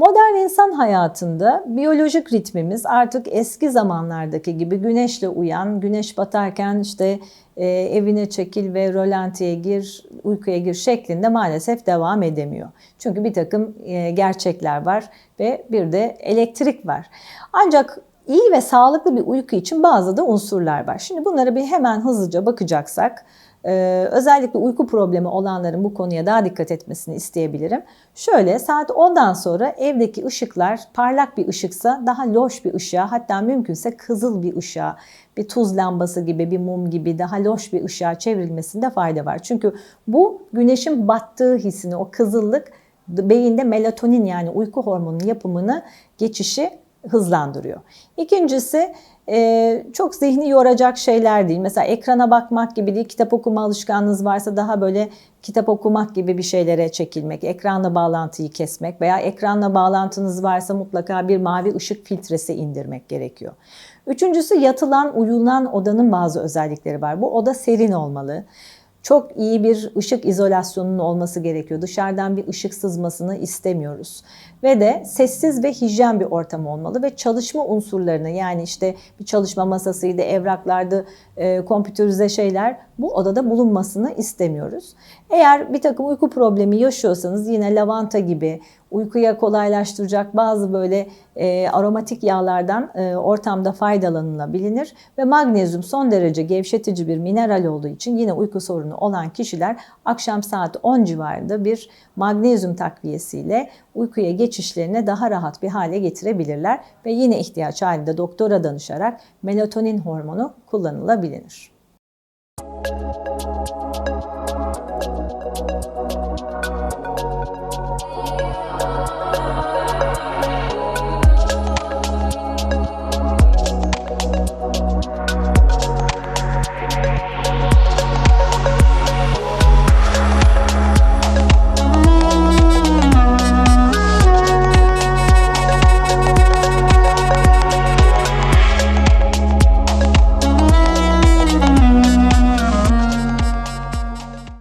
Modern insan hayatında biyolojik ritmimiz artık eski zamanlardaki gibi güneşle uyan, güneş batarken işte e, evine çekil ve rolantiye gir, uykuya gir şeklinde maalesef devam edemiyor. Çünkü bir takım e, gerçekler var ve bir de elektrik var. Ancak iyi ve sağlıklı bir uyku için bazı da unsurlar var. Şimdi bunlara bir hemen hızlıca bakacaksak ee, özellikle uyku problemi olanların bu konuya daha dikkat etmesini isteyebilirim. Şöyle saat 10'dan sonra evdeki ışıklar parlak bir ışıksa daha loş bir ışığa hatta mümkünse kızıl bir ışığa bir tuz lambası gibi bir mum gibi daha loş bir ışığa çevrilmesinde fayda var. Çünkü bu güneşin battığı hissini o kızıllık beyinde melatonin yani uyku hormonunun yapımını geçişi hızlandırıyor. İkincisi e, çok zihni yoracak şeyler değil. Mesela ekrana bakmak gibi değil, kitap okuma alışkanlığınız varsa daha böyle kitap okumak gibi bir şeylere çekilmek, ekranla bağlantıyı kesmek veya ekranla bağlantınız varsa mutlaka bir mavi ışık filtresi indirmek gerekiyor. Üçüncüsü yatılan, uyulan odanın bazı özellikleri var. Bu oda serin olmalı çok iyi bir ışık izolasyonunun olması gerekiyor. Dışarıdan bir ışık sızmasını istemiyoruz. Ve de sessiz ve hijyen bir ortam olmalı ve çalışma unsurlarını yani işte bir çalışma masasıydı, evraklardı, e, kompüterize şeyler bu odada bulunmasını istemiyoruz. Eğer bir takım uyku problemi yaşıyorsanız yine lavanta gibi uykuya kolaylaştıracak bazı böyle e, aromatik yağlardan e, ortamda faydalanılabilir ve magnezyum son derece gevşetici bir mineral olduğu için yine uyku sorunu olan kişiler akşam saat 10 civarında bir magnezyum takviyesiyle uykuya geçişlerini daha rahat bir hale getirebilirler ve yine ihtiyaç halinde doktora danışarak melatonin hormonu kullanılabilir.